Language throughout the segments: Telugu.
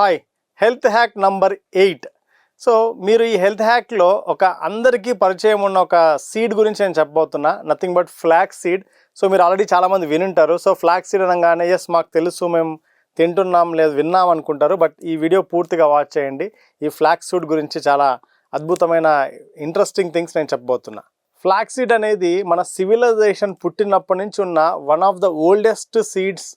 Hi health hack number eight. So మీరు ఈ హెల్త్ హ్యాక్లో ఒక అందరికీ పరిచయం ఉన్న ఒక సీడ్ గురించి నేను చెప్పబోతున్నా. Nothing but flax seed. So మీరు ఆల్రెడీ చాలామంది వినుంటారు. సో ఫ్లాక్ సీడ్ అనగానే ఎస్ మాకు తెలుసు మేము తింటున్నాం లేదు విన్నాం అనుకుంటారు. బట్ ఈ వీడియో పూర్తిగా వాచ్ చేయండి. ఈ ఫ్లాక్ సీడ్ గురించి చాలా అద్భుతమైన ఇంట్రెస్టింగ్ థింగ్స్ నేను చెప్పబోతున్నా. ఫ్లాక్ సీడ్ అనేది మన సివిలైజేషన్ పుట్టినప్పటి నుంచి ఉన్న one of the oldest seeds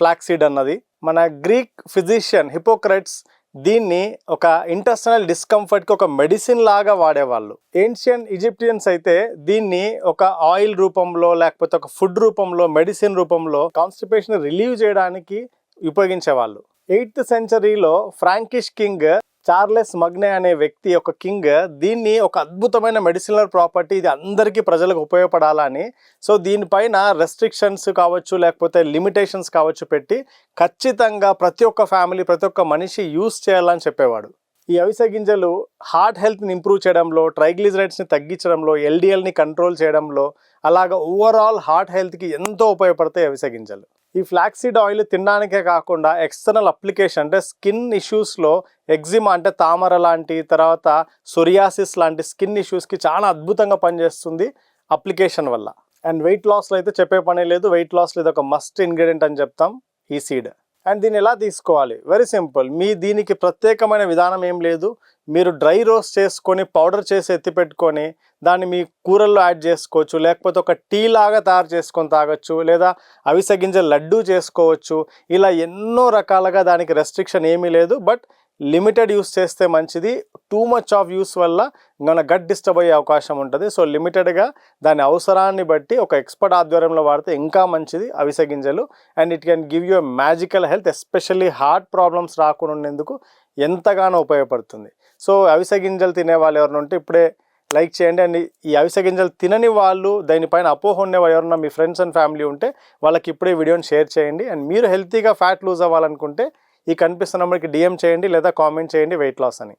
flax seed అన్నది. మన గ్రీక్ ఫిజిషియన్ హిపోక్రెట్స్ దీన్ని ఒక ఇంటర్నల్ డిస్కంఫర్ట్కి ఒక మెడిసిన్ లాగా వాడేవాళ్ళు. ఏన్షియన్ ఈజిప్టియన్స్ అయితే దీన్ని ఒక ఆయిల్ రూపంలో లేకపోతే ఒక ఫుడ్ రూపంలో మెడిసిన్ రూపంలో కాన్స్టిపేషన్ రిలీవ్ చేయడానికి ఉపయోగించేవాళ్ళు. ఎయిత్ సెంచరీలో ఫ్రాంకిష్ కింగ్ చార్లెస్ మగ్నే అనే వ్యక్తి ఒక కింగ్. దీన్ని ఒక అద్భుతమైన మెడిసినల్ ప్రాపర్టీ ఇది అందరికీ ప్రజలకు ఉపయోగపడాలని. సో దీనిపైన రెస్ట్రిక్షన్స్ కావచ్చు లేకపోతే లిమిటేషన్స్ కావచ్చు పెట్టి ఖచ్చితంగా ప్రతి ఒక్క ఫ్యామిలీ ప్రతి ఒక్క మనిషి యూస్ చేయాలని చెప్పేవాడు. ఈ అవిసె గింజలు హార్ట్ హెల్త్ని ఇంప్రూవ్ చేయడంలో ట్రైగ్లిజరైడ్స్ని తగ్గించడంలో ఎల్డిఎల్ని కంట్రోల్ చేయడంలో అలాగ ఓవరాల్ హార్ట్ హెల్త్కి ఎంతో ఉపయోగపడతాయి అవిసె గింజలు. ఈ ఫ్లాక్సీడ్ ఆయిల్ తినడానికే కాకుండా ఎక్స్టర్నల్ అప్లికేషన్ అంటే స్కిన్ ఇష్యూస్లో ఎగ్జిమా అంటే తామర లాంటి తర్వాత సొరియాసిస్ లాంటి స్కిన్ ఇష్యూస్కి చాలా అద్భుతంగా పనిచేస్తుంది అప్లికేషన్ వల్ల. అండ్ వెయిట్ లాస్లో అయితే చెప్పే పని లేదు. వెయిట్ లాస్లో ఇది ఒక మస్ట్ ఇంగ్రీడియంట్ అని చెప్తాం ఈ సీడ్ అండ్ దీన్ని ఎలా తీసుకోవాలి? వెరీ సింపుల్ మీ దీనికి ప్రత్యేకమైన విధానం ఏం లేదు. మీరు డ్రై రోస్ట్ చేసుకొని పౌడర్ చేసి ఎత్తి పెట్టుకొని దాన్ని మీ కూరల్లో యాడ్ చేసుకోవచ్చు. లేకపోతే ఒక టీ లాగా తయారు చేసుకొని తాగొచ్చు. లేదా అవిసె గింజ లడ్డూ చేసుకోవచ్చు. ఇలా ఎన్నో రకాలుగా దానికి రెస్ట్రిక్షన్ ఏమీ లేదు. బట్ లిమిటెడ్ యూస్ చేస్తే మంచిది. టూ మచ్ ఆఫ్ యూస్ వల్ల మన గట్ డిస్టర్బ్ అయ్యే అవకాశం ఉంటుంది. సో లిమిటెడ్గా దాని అవసరాన్ని బట్టి ఒక ఎక్స్పర్ట్ ఆధ్వర్యంలో వాడితే ఇంకా మంచిది. అవిసె గింజలు. And it can give you magical health especially heart problems రాకుండా ఉండేందుకు ఎంతగానో ఉపయోగపడుతుంది. సో అవిసె గింజలు తినే వాళ్ళు ఎవరైనా ఉంటే ఇప్పుడే లైక్ చేయండి. అండ్ ఈ అవిసె గింజలు తినని వాళ్ళు దానిపైన అపోహ ఉండే వాళ్ళు ఎవరన్నా మీ ఫ్రెండ్స్ అండ్ ఫ్యామిలీ ఉంటే వాళ్ళకి ఇప్పుడే వీడియోని షేర్ చేయండి. అండ్ మీరు హెల్తీగా ఫ్యాట్ లూజ్ అవ్వాలనుకుంటే ఈ కనిపిస్తున్న నెంబర్కి డిఎం చేయండి లేదా కామెంట్ చేయండి వెయిట్ లాస్ అని.